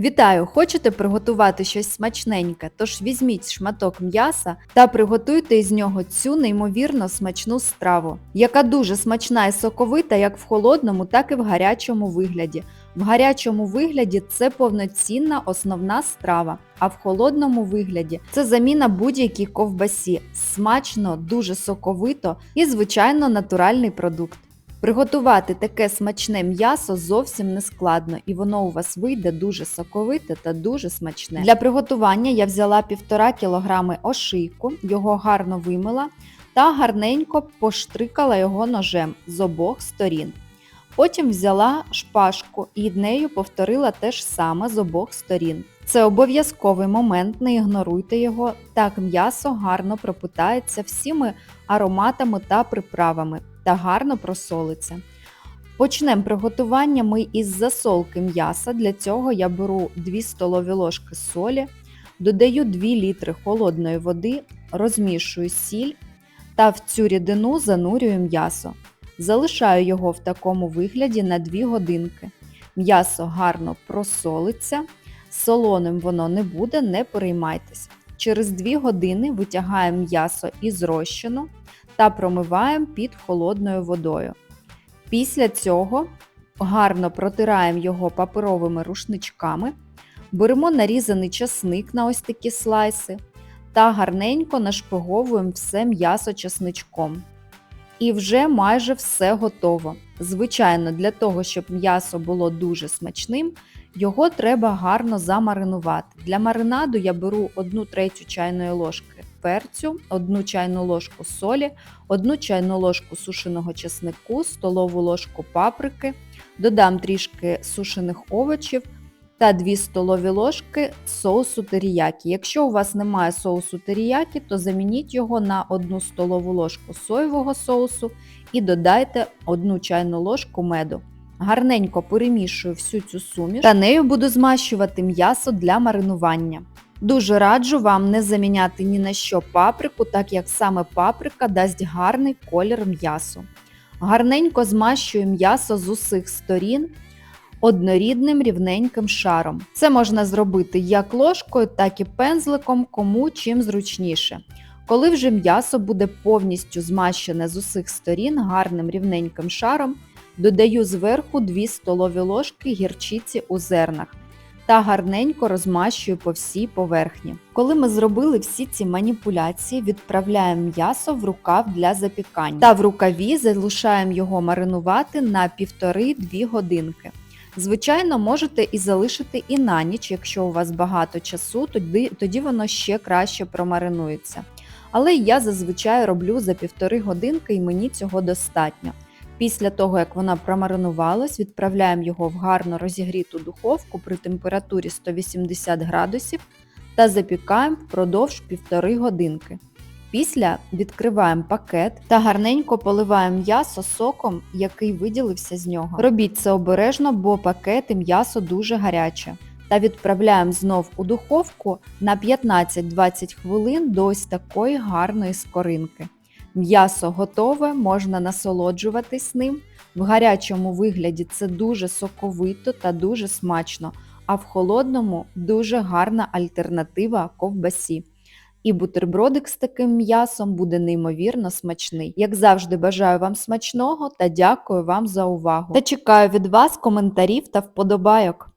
Вітаю! Хочете приготувати щось смачненьке? Тож візьміть шматок м'яса та приготуйте із нього цю неймовірно смачну страву, яка дуже смачна і соковита як в холодному, так і в гарячому вигляді. В гарячому вигляді це повноцінна основна страва, а в холодному вигляді це заміна будь-якій ковбасі. Смачно, дуже соковито і, звичайно, натуральний продукт. Приготувати таке смачне м'ясо зовсім не складно, і воно у вас вийде дуже соковите та дуже смачне. Для приготування я взяла 1,5 кг ошийку, його гарно вимила та гарненько поштрикала його ножем з обох сторін. Потім взяла шпажку і нею повторила те ж саме з обох сторін. Це обов'язковий момент, не ігноруйте його, так м'ясо гарно пропитається всіми ароматами та приправами та гарно просолиться. Почнемо приготування ми із засолки м'яса. Для цього я беру 2 столові ложки солі, додаю 2 літри холодної води, розмішую сіль та в цю рідину занурюю м'ясо. Залишаю його в такому вигляді на 2 годинки. М'ясо гарно просолиться, солоним воно не буде, не переймайтесь. Через 2 години витягаємо м'ясо із розчину та промиваємо під холодною водою. Після цього гарно протираємо його паперовими рушничками, беремо нарізаний часник на ось такі слайси та гарненько нашпиговуємо все м'ясо часничком. І вже майже все готово. Звичайно, для того, щоб м'ясо було дуже смачним, його треба гарно замаринувати. Для маринаду я беру 1 третю чайної ложки перцю, 1 чайну ложку солі, 1 чайну ложку сушеного чеснику, столову ложку паприки, додам трішки сушених овочів та 2 столові ложки соусу теріякі. Якщо у вас немає соусу теріякі, то замініть його на 1 столову ложку соєвого соусу і додайте 1 чайну ложку меду. Гарненько перемішую всю цю суміш та нею буду змащувати м'ясо для маринування. Дуже раджу вам не заміняти ні на що паприку, так як саме паприка дасть гарний колір м'ясу. Гарненько змащую м'ясо з усіх сторін однорідним рівненьким шаром. Це можна зробити як ложкою, так і пензликом, кому чим зручніше. Коли вже м'ясо буде повністю змащене з усіх сторін гарним рівненьким шаром, додаю зверху 2 столові ложки гірчиці у зернах та гарненько розмащую по всій поверхні. Коли ми зробили всі ці маніпуляції, відправляємо м'ясо в рукав для запікання та в рукаві залишаємо його маринувати на 1,5-2 годинки. Звичайно, можете і залишити і на ніч, якщо у вас багато часу, тоді, тоді воно ще краще промаринується. Але я зазвичай роблю за півтори годинки і мені цього достатньо. Після того, як вона промаринувалась, відправляємо його в гарно розігріту духовку при температурі 180 градусів та запікаємо впродовж півтори годинки. Після відкриваємо пакет та гарненько поливаємо м'ясо соком, який виділився з нього. Робіть це обережно, бо пакет і м'ясо дуже гаряче. Та відправляємо знов у духовку на 15-20 хвилин до ось такої гарної скоринки. М'ясо готове, можна насолоджуватись ним. В гарячому вигляді це дуже соковито та дуже смачно, а в холодному дуже гарна альтернатива ковбасі. І бутербродик з таким м'ясом буде неймовірно смачний. Як завжди, бажаю вам смачного та дякую вам за увагу. Та чекаю від вас коментарів та вподобайок.